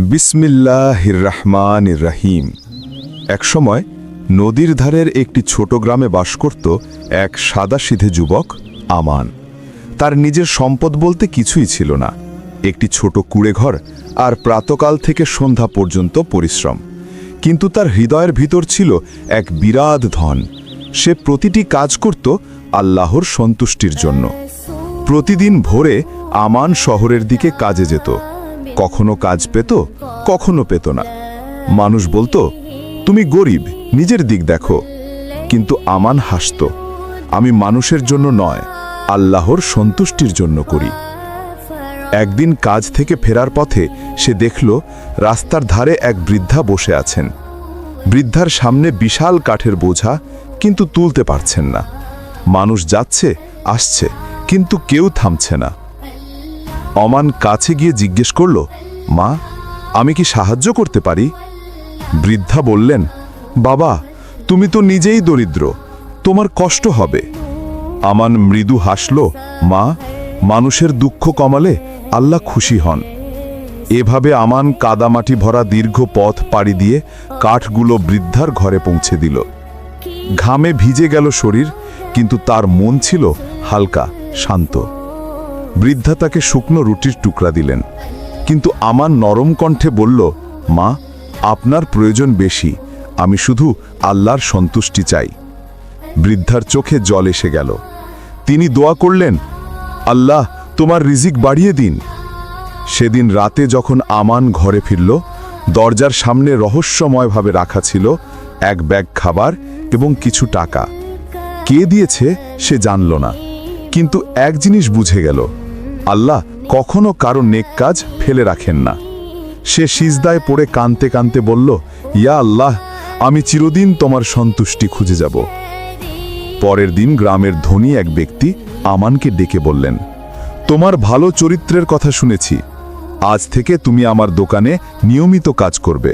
বিসমিল্লাহির রহমান রাহিম একসময় নদীর ধারের একটি ছোট গ্রামে বাস করত এক সাদাসিধে যুবক আমান। তার নিজের সম্পদ বলতে কিছুই ছিল না। একটি ছোট কুড়েঘর আর প্রাতকাল থেকে সন্ধ্যা পর্যন্ত পরিশ্রম। কিন্তু তার হৃদয়ের ভিতর ছিল এক বিরাট ধন। সে প্রতিটি কাজ করত আল্লাহর সন্তুষ্টির জন্য। প্রতিদিন ভোরে আমান শহরের দিকে কাজে যেত। কখনো কাজ পেত, কখনো পেত না। মানুষ বলতো, তুমি গরিব, নিজের দিক দেখো। কিন্তু আমান হাসত, আমি মানুষের জন্য নয়, আল্লাহর সন্তুষ্টির জন্য করি। একদিন কাজ থেকে ফেরার পথে সে দেখল, রাস্তার ধারে এক বৃদ্ধা বসে আছেন। বৃদ্ধার সামনে বিশাল কাঠের বোঝা, কিন্তু তুলতে পারছেন না। মানুষ যাচ্ছে, আসছে, কিন্তু কেউ থামছে না। অমান কাছে গিয়ে জিজ্ঞেস করল, মা, আমি কি সাহায্য করতে পারি? বৃদ্ধা বললেন, বাবা, তুমি তো নিজেই দরিদ্র, তোমার কষ্ট হবে। আমান মৃদু হাসল, মা, মানুষের দুঃখ কমালে আল্লাহ খুশি হন। এভাবে আমান কাদামাটি ভরা দীর্ঘ পথ পাড়ি দিয়ে কাঠগুলো বৃদ্ধার ঘরে পৌঁছে দিল। ঘামে ভিজে গেল শরীর, কিন্তু তার মন ছিল হালকা, শান্ত। বৃদ্ধা তাকে শুকনো রুটির টুকরা দিলেন। কিন্তু আমার নরম কণ্ঠে বলল, মা, আপনার প্রয়োজন বেশি। আমি শুধু আল্লাহর সন্তুষ্টি চাই। বৃদ্ধার চোখে জল এসে গেল। তিনি দোয়া করলেন, আল্লাহ, তোমার রিজিক বাড়িয়ে দিন। সেদিন রাতে যখন আমান ঘরে ফিরল, দরজার সামনে রহস্যময়ভাবে রাখা ছিল এক ব্যাগ খাবার এবং কিছু টাকা। কে দিয়েছে সে জানল না, কিন্তু এক জিনিস বুঝে গেল। আল্লাহ কখনো কারও নেক কাজ ফেলে রাখেন না। সে সিজদায় পড়ে কানতে কানতে বলল, ইয়া আল্লাহ, আমি চিরদিন তোমার সন্তুষ্টি খুঁজে যাব। পরের দিন গ্রামের ধনী এক ব্যক্তি আমানকে ডেকে বললেন, তোমার ভালো চরিত্রের কথা শুনেছি। আজ থেকে তুমি আমার দোকানে নিয়মিত কাজ করবে।